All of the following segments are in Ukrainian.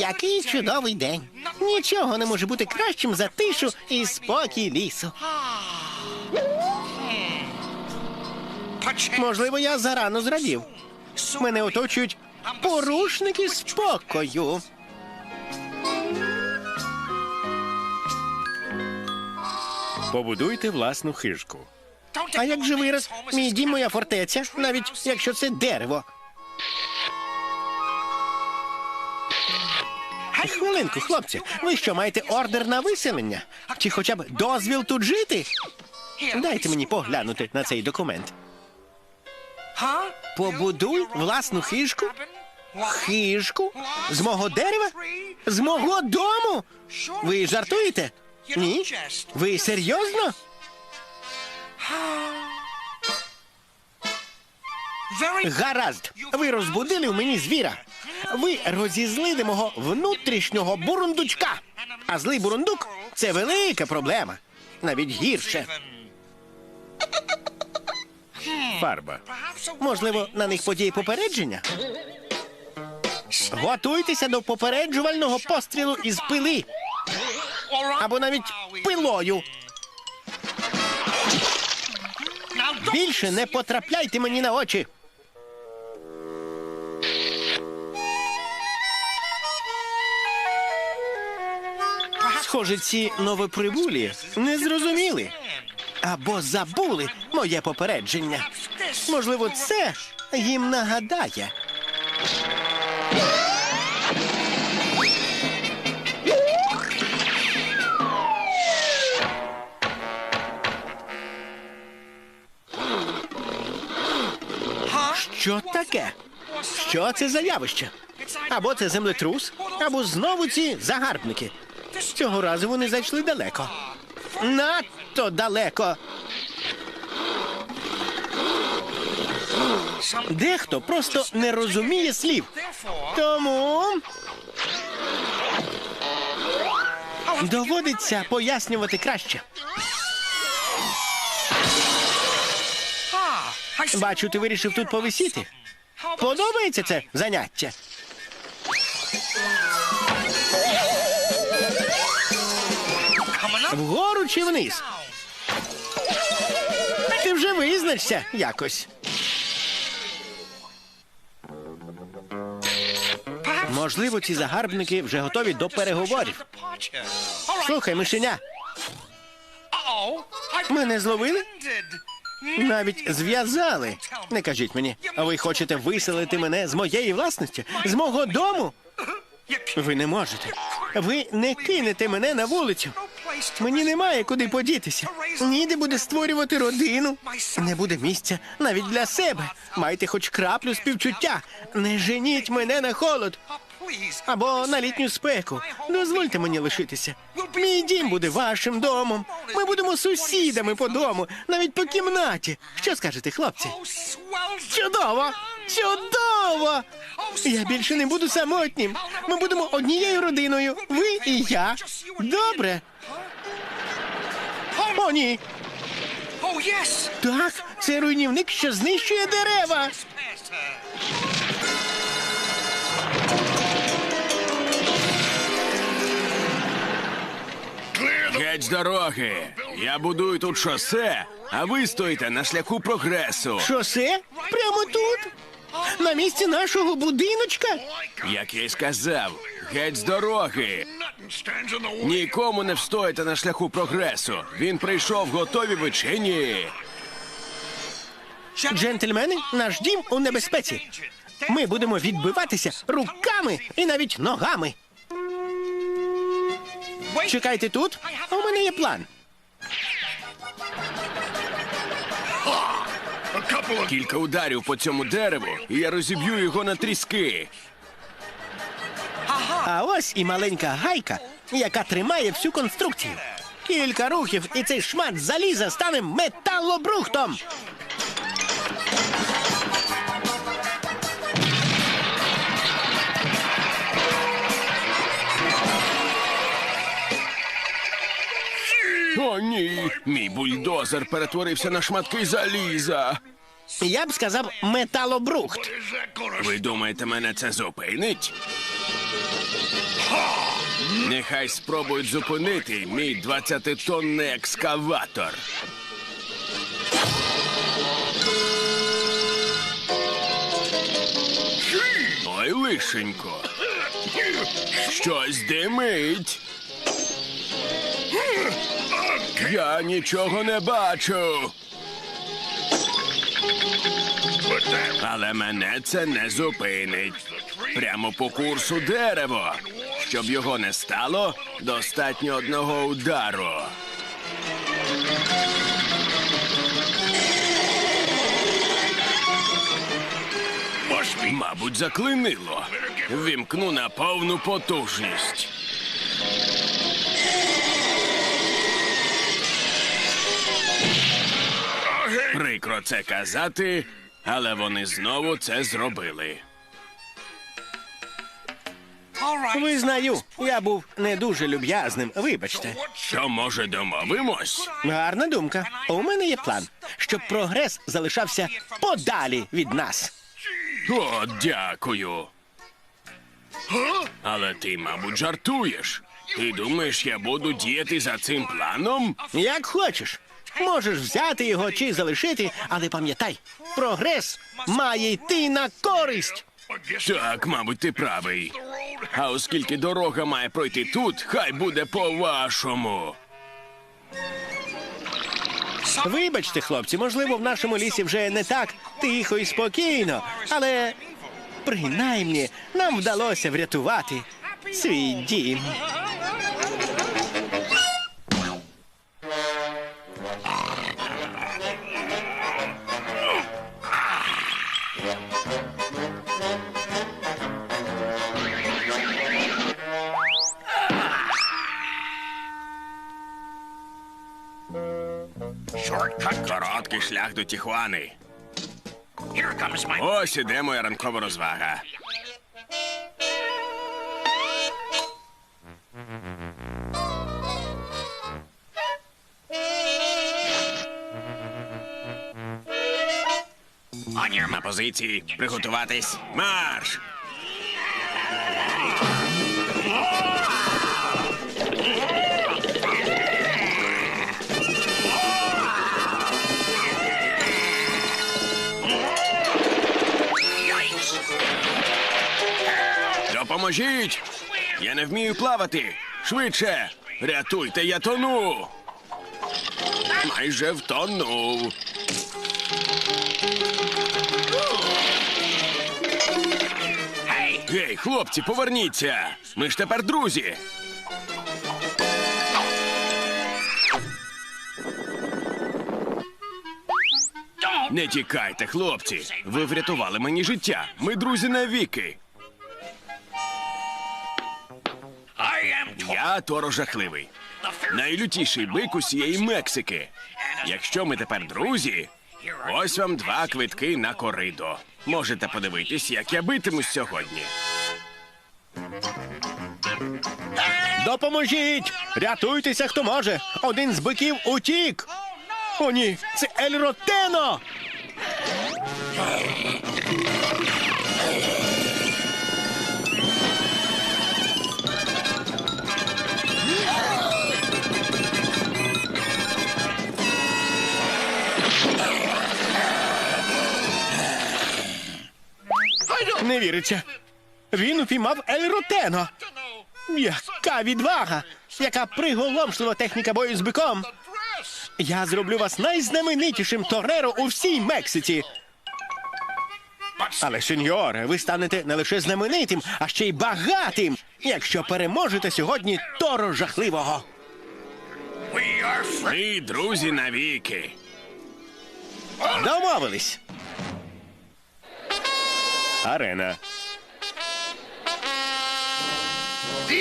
Який чудовий день. Нічого не може бути кращим за тишу і спокій лісу. Можливо, я зарано зрадів. Мене оточують порушники спокою. Побудуйте власну хижку. А як же вираз? Мій дім моя фортеця, навіть якщо це дерево. Хвилинку, хлопці, ви що маєте ордер на виселення? Чи хоча б дозвіл тут жити? Дайте мені поглянути на цей документ. Побудуй власну хижку? Хижку? З мого дерева? З мого дому? Ви жартуєте? Ні? Ви серйозно? Гаразд, ви розбудили в мені звіра. Ви розізлили мого внутрішнього бурундучка. А злий бурундук це велика проблема. Навіть гірше. Фарба. Можливо, на них подіє попередження? Готуйтеся до попереджувального пострілу із пили. Або навіть пилою. Більше не потрапляйте мені на очі. Схоже, ці новоприбулі не зрозуміли або забули моє попередження. Можливо, це їм нагадає. Що таке? Що це за явище? Або це землетрус, або знову ці загарбники. Цього разу вони зайшли далеко. Надто далеко. Дехто просто не розуміє слів. Тому доводиться пояснювати краще. Бачу, ти вирішив тут повисіти. Подобається це заняття? Вгору чи вниз? Ти вже визначся якось. Можливо, ці загарбники вже готові до переговорів. Слухай, мишеня, мене зловили? Навіть зв'язали. Не кажіть мені, а ви хочете виселити мене з моєї власності, з мого дому? Ви не можете. Ви не кинете мене на вулицю. Мені немає куди подітися. Ніде буде створювати родину. Не буде місця навіть для себе. Майте хоч краплю співчуття. Не женіть мене на холод або на літню спеку. Дозвольте мені лишитися. Мій дім буде вашим домом. Ми будемо сусідами по дому, навіть по кімнаті. Що скажете, хлопці? Чудово! Чудово! Я більше не буду самотнім. Ми будемо однією родиною. Ви і я. Добре. О, ні. Так, це руйнівник, що знищує дерева. Геть з дороги. Я будую тут шосе, а ви стоїте на шляху прогресу. Шосе? Прямо тут? На місці нашого будиночка? Як я й сказав, геть з дороги. Нікому не встоїте на шляху прогресу. Він прийшов, готові ви чи ні? Джентльмени, наш дім у небезпеці. Ми будемо відбиватися руками і навіть ногами. Чекайте тут, у мене є план. Кілька ударів по цьому дереву, і я розіб'ю його на тріски. А ось і маленька гайка, яка тримає всю конструкцію. Кілька рухів, і цей шмат заліза стане металобрухтом. О, ні! Мій бульдозер перетворився на шматки заліза. Я б сказав металобрухт. Ви думаєте, мене це зупинить? Нехай спробують зупинити мій 20-тонний екскаватор. Ой, лишенько. Щось димить. Я нічого не бачу. Але мене це не зупинить. Прямо по курсу дерево. Щоб його не стало, достатньо одного удару. Мабуть, заклинило. Вімкну на повну потужність. Прикро це казати, але вони знову це зробили. Визнаю, я був не дуже люб'язним. Вибачте. Що може домовимось? Гарна думка. У мене є план, щоб прогрес залишався подалі від нас. О, дякую. Але ти, мабуть, жартуєш. Ти думаєш, я буду діяти за цим планом? Як хочеш. Можеш взяти його чи залишити, але пам'ятай, прогрес має йти на користь. Так, мабуть, ти правий. А оскільки дорога має пройти тут, хай буде по-вашому. Вибачте, хлопці, можливо, в нашому лісі вже не так тихо і спокійно, але принаймні нам вдалося врятувати свій дім. Короткий шлях до Тіхуани. Ось іде моя ранкова розвага. На позиції приготуватись. Марш! Допоможіть! Я не вмію плавати. Швидше! Рятуйте, я тону. Майже втонув. Гей, хлопці, поверніться! Ми ж тепер друзі. Не тікайте, хлопці. Ви врятували мені життя. Ми друзі навіки. Я Торо жахливий. Найлютіший бик усієї Мексики. Якщо ми тепер друзі, ось вам два квитки на коридо. Можете подивитись, як я битимусь сьогодні. Допоможіть! Рятуйтеся, хто може! Один з биків утік! О, ні, це Ель Ротено! Не віриться. Він упіймав Ель Ротено. Яка відвага! Яка приголомшлива техніка бою з биком! Я зроблю вас найзнаменитішим тореро у всій Мексиці. Але, сеньоре, ви станете не лише знаменитим, а ще й багатим, якщо переможете сьогодні Торо жахливого. Ми друзі навіки. Домовились. Арена.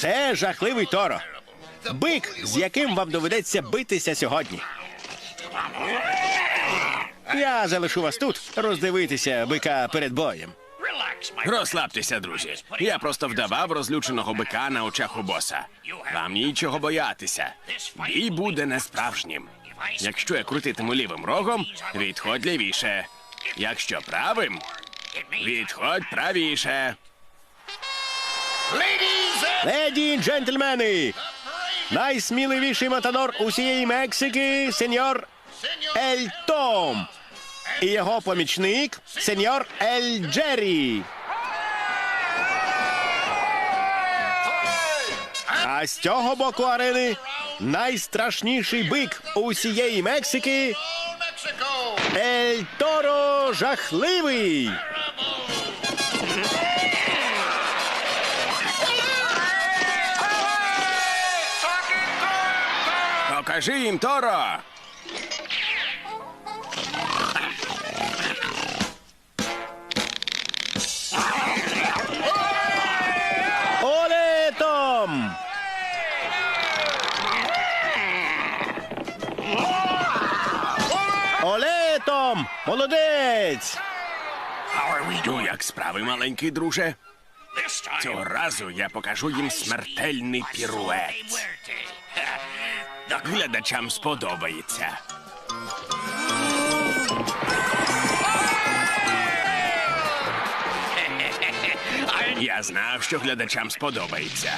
Це жахливий Торо. Бик, з яким вам доведеться битися сьогодні. Я залишу вас тут роздивитися бика перед боєм. Розслабтеся, друзі. Я просто вдавав розлюченого бика на очах у боса. Вам нічого боятися. Бій буде несправжнім. Якщо я крутитиму лівим рогом, відходь лівіше. Якщо правим, відходь правіше. Леді і джентльмени, найсміливіший матадор усієї Мексики, сеньор Ель Том. І його помічник, сеньор Ель Джері. А з цього боку арени найстрашніший бик усієї Мексики Ель Торо жахливий. Покажи їм Торо. Молодець! Ну, як справи, маленький друже? Цього разу я покажу їм смертельний пірует. Глядачам сподобається. Я знав, що глядачам сподобається.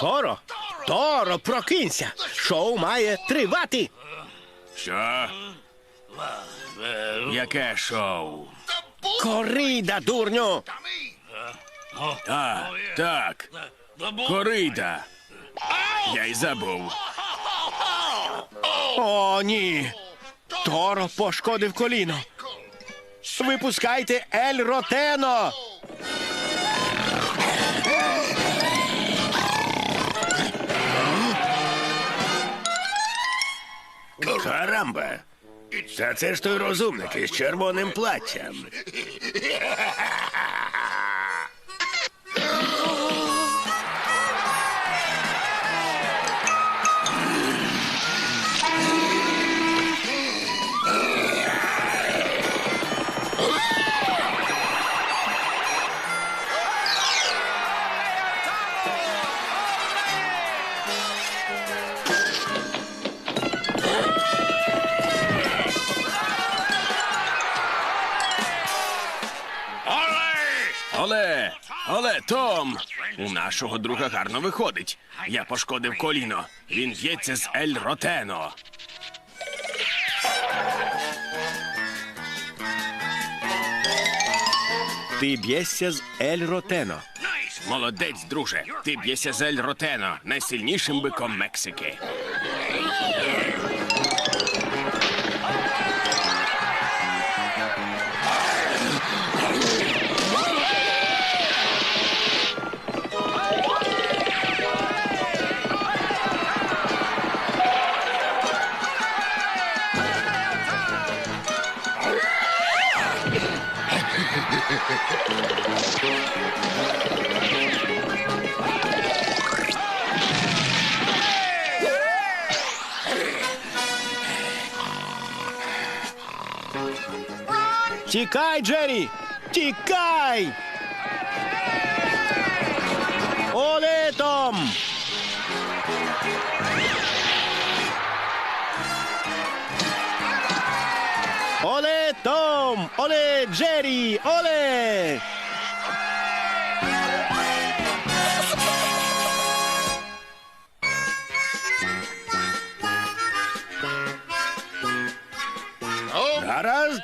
Торо! Торо, прокинься! Шоу має тривати! Що? Яке шоу? Корида, дурню! Так, так. Корида. Я й забув. О, ні! Торо пошкодив коліно. Випускайте Ель Ротено! Карамба. Та це ж той розумник із червоним платтям. Оле, Том. У нашого друга гарно виходить. Я пошкодив коліно. Він б'ється з Ель Ротено. Ти б'єшся з Ель Ротено. Молодець, друже. Ти б'єшся з Ель Ротено, найсильнішим биком Мексики. Тікай, Джері! Тікай! Оле Том! Оле Том! Оле Джері! Оле!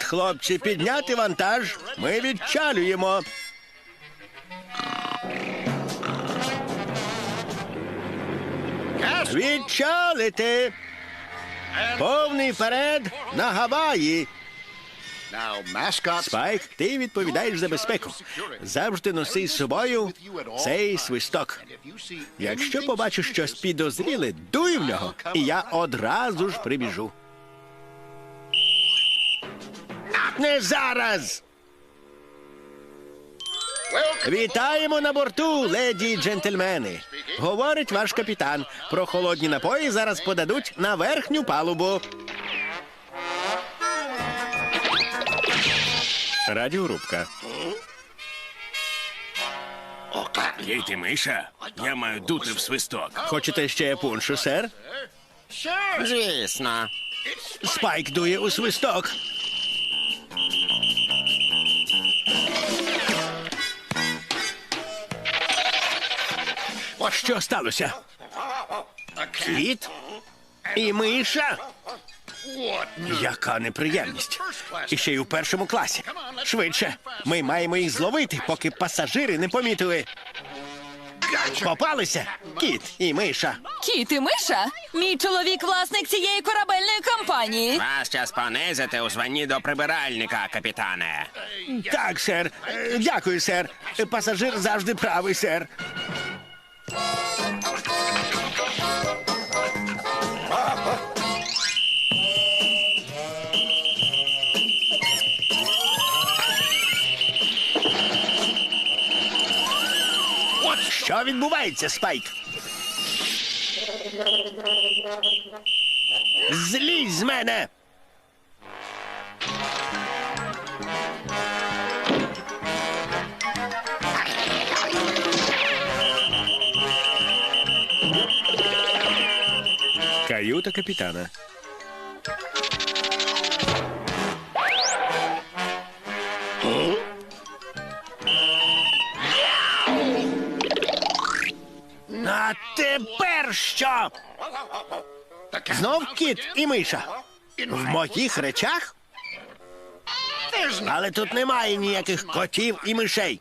Хлопці, підняти вантаж. Ми відчалюємо. Відчалити. Повний вперед на Гаваї. Спайк, ти відповідаєш за безпеку. Завжди носи з собою цей свисток. Якщо побачиш щось підозріле, дуй в нього, і я одразу ж прибіжу. Не зараз. Вітаємо на борту, леді й джентльмени. Говорить ваш капітан. Про холодні напої зараз подадуть на верхню палубу. Радіорубка. Ти, Миша, я маю дути в свисток. Хочете ще пуншу, сер? Звісно. Спайк дує у свисток. Що сталося? Кіт? І миша? Яка неприємність. І ще й у першому класі. Швидше. Ми маємо їх зловити, поки пасажири не помітили. Попалися? Кіт і миша. Кіт і миша? Мій чоловік власник цієї корабельної компанії. Вас час понизити у званні до прибиральника, капітане. Так, сер. Дякую, сер. Пасажир завжди правий, сер. Відбувається, Спайк? Злізь з мене! Каюта капітана. А тепер що? Знов кіт і миша. В моїх речах? Але тут немає ніяких котів і мишей.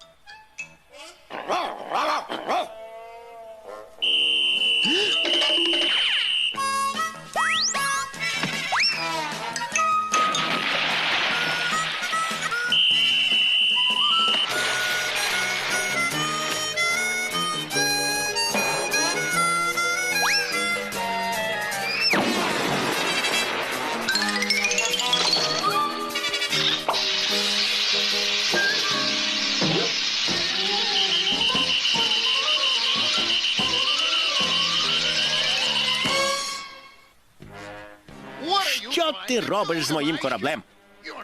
Ти робиш з моїм кораблем?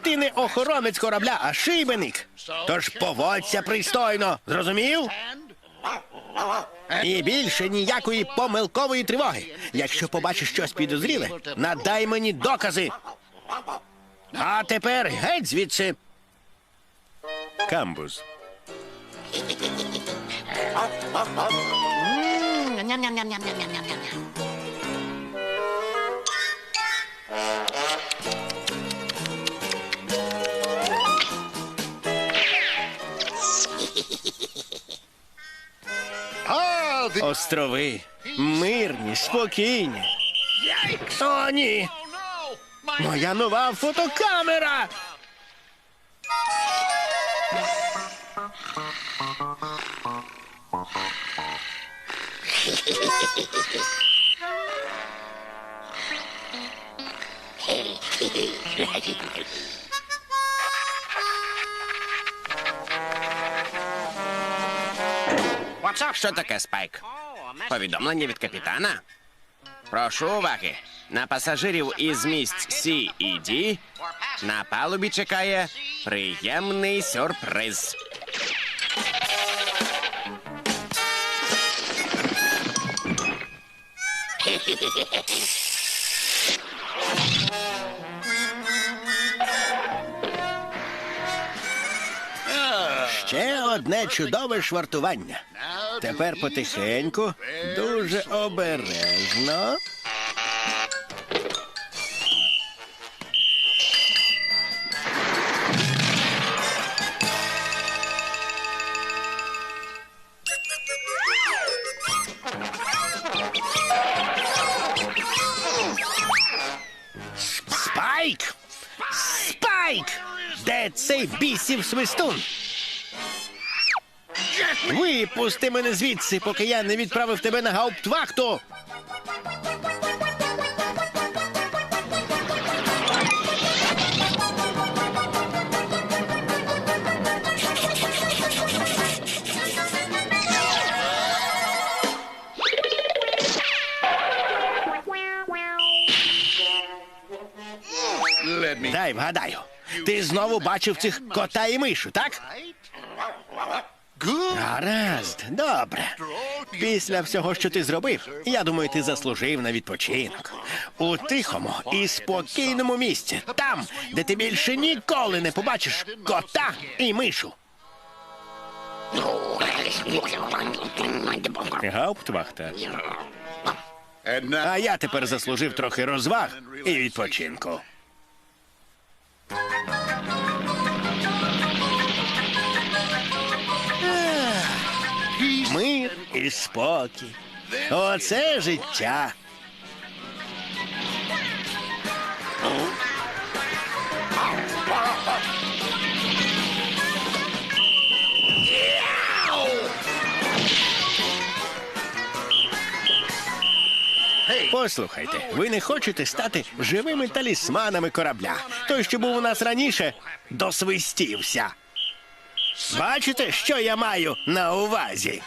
Ти не охоронець корабля, а шибеник. Тож поводься пристойно, зрозумів? І більше ніякої помилкової тривоги. Якщо побачиш щось підозріле, надай мені докази. А тепер геть звідси. Камбуз. Острови. Мирні, спокійні. О, ні. Моя нова фотокамера. Що таке, Спайк? Повідомлення від капітана? Прошу уваги. На пасажирів із місць Сі і Ді на палубі чекає приємний сюрприз. Ще одне чудове швартування. Тепер потихеньку, дуже обережно. Спайк! Спайк! Де цей бісів свистун? Випусти мене звідси, поки я не відправив тебе на гауптвахту. Дай вгадаю. Ти знову бачив цих кота і мишу, так? Гаразд, добре. Після всього, що ти зробив, я думаю, ти заслужив на відпочинок. У тихому і спокійному місці, там, де ти більше ніколи не побачиш кота і мишу. Гауптвахта. А я тепер заслужив трохи розваг і відпочинку. І спокій. Оце життя. Послухайте, ви не хочете стати живими талісманами корабля. Той, що був у нас раніше, досвистівся. Бачите, що я маю на увазі?